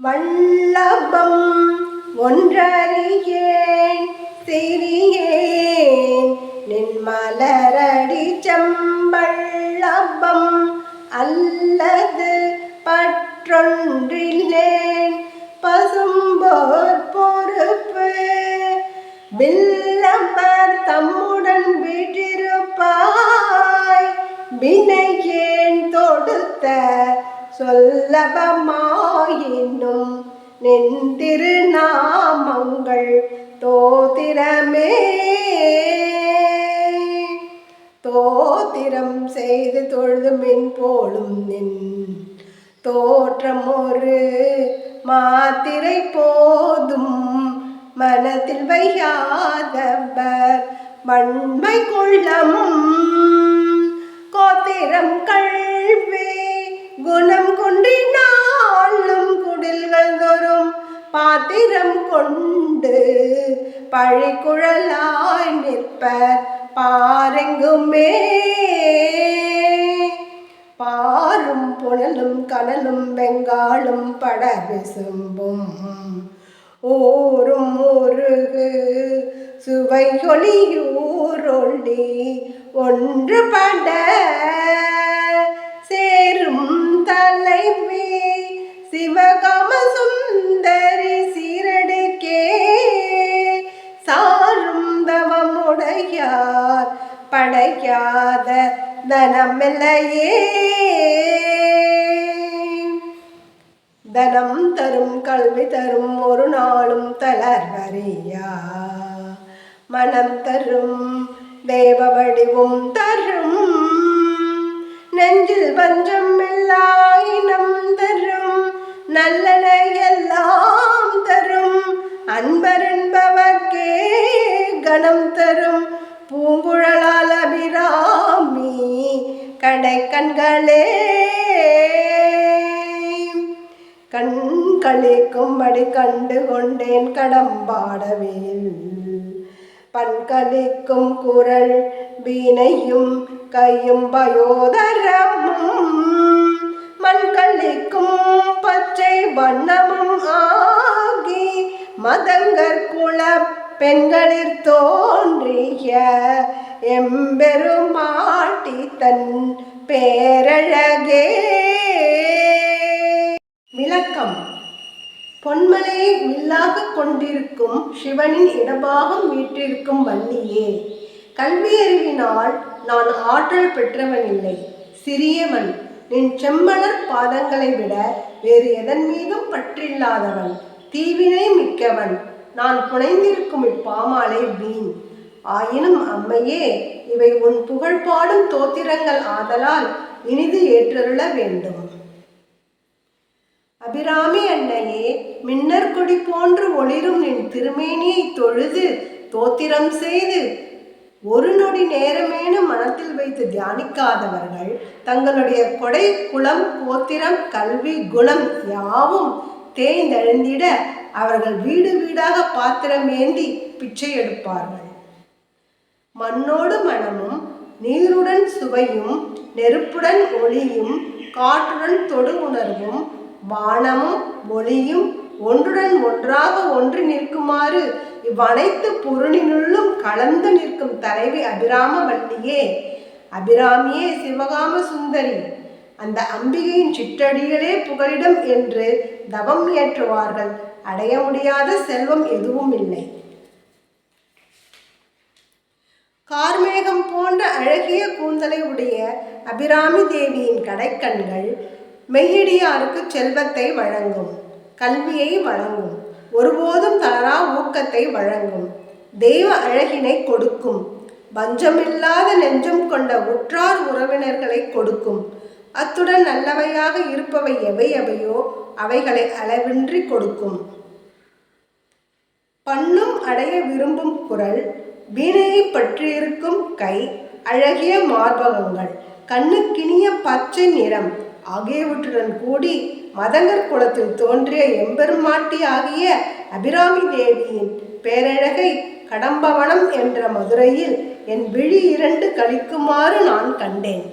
வல்லபம் ஒன்றறியேன் சிறியேன். நின் மலரடி செம்பள்ளபம் அல்லது பற்றொன்றில்லேன் பசும்போர் பொறுப்பு வில்லம்பர் தம்முடன் வீட்டிருப்பாய் வினையேன் சொல்லவமாயினும் நின் திருநாமங்கள் தோத்திரமே. தோத்திரம் செய்து தொழுது மின் போலும் நின் தோற்றம் ஒரு மாத்திரை போதும். மனத்தில் வையாதவர் வன்மை கொள்ளமும் கோத்திரம் கல்வி பாத்திரம் கொண்டு பழிக்குழலாய் நிற்பர் பாரெங்குமே. பாரும் புனலும் கனலும் வெங்காலும் பட விசும்பும் ஊரும் ஊருகு ஒன்று பட சேரும் தலைவி சிவகா படைக்காத தனமில்லையே. தனம் தரும் கல்வி தரும் ஒரு நாளும் தளர்வறியா. மனம் தரும் தேவ வடிவும் தரும். நெஞ்சில் பஞ்சம் இல்லாயினம் தரும் நல்லனையல் கடை கண்களே. கண் கழிக்கும்படி கண்டு கொண்டேன் கடம்பாடவேல் பண்கலிக்கும் குரல் வீணையும் கையும் பயோதரமும் மண்கலிக்கும் பச்சை வண்ணமும் ஆகி மதங்கற் குழப்ப பெண்களில் தோன்றிய எம்பெருமாட்டி தன் பேரழகே. விளக்கம். பொன்மலையை வில்லாக கொண்டிருக்கும் சிவனின் இடபாகம் வீற்றிருக்கும் வள்ளியே கல்வியறிவினால் நான் ஆற்றல் பெற்றவன் இல்லை சிறியவன் நின் செம்மலர் பாதங்களை விட வேறு எதன் மீதும் பற்றில்லாதவன் தீவினை மிக்கவன். நான் புனைந்திருக்கும் இப்பாமாலை வீண். ஆயினும் அம்மையே இவை உன் புகழ்பாடும் தோத்திரங்கள் ஆதலால் இனிது ஏற்றருள வேண்டும். அபிராமி அன்னையே மின்னர் கொடி போன்று ஒளிரும் நின் திருமேனியை தொழுது தோத்திரம் செய்து ஒரு நொடி நேரமேனும் மனத்தில் வைத்து தியானிக்காதவர்கள் தங்களுடைய கொடை குலம் கோத்திரம் கல்வி குணம் யாவும் தேய்ந்தெழுந்திட அவர்கள் வீடு வீடாக பாத்திரம் ஏந்தி பிச்சை எடுப்பார்கள். மண்ணோடு மனமும் நீருடன் சுவையும் நெருப்புடன் ஒளியும் காற்றுடன் தொடு உணர்வும் வானமும் ஒளியும் ஒன்றுடன் ஒன்றாக ஒன்றி நிற்குமாறு இவ்வனைத்து பொருளினுள்ளும் கலந்து நிற்கும் தலைவி அபிராம வள்ளியே அபிராமியே சிவகாம சுந்தரி அந்த அம்பிகையின் சிற்றடிகளே புகலிடம் என்று தவம் ஏற்றுவார்கள். அடைய முடியாத செல்வம் எதுவும் இல்லை. கார்மேகம் போன்ற அழகிய கூந்தலை உடைய அபிராமி தேவியின் கடைக்கண்கள் மெய்யடியாருக்கு செல்வத்தை வழங்கும் கல்வியை வழங்கும் ஒருபோதும் தளரா ஊக்கத்தை வழங்கும் தெய்வ அழகினை கொடுக்கும் பஞ்சமில்லாத நெஞ்சம் கொண்ட உற்றார் உறவினர்களை கொடுக்கும் அத்துடன் நல்லவையாக இருப்பவை எவை எவையோ அவைகளை அளவின்றி கொடுக்கும். பண்ணும் அடைய விரும்பும் குரல் வீணையை பற்றியிருக்கும் கை அழகிய மார்பகங்கள் கண்ணுக்கினிய பச்சை நிறம் ஆகியவற்றுடன் கூடி மதங்கர் குலத்தில் தோன்றிய எம்பெருமாட்டி ஆகிய அபிராமி தேவியின் பேரழகை கடம்பவனம் என்ற மதுரையில் என் விழி இரண்டு கழிக்குமாறு நான் கண்டேன்.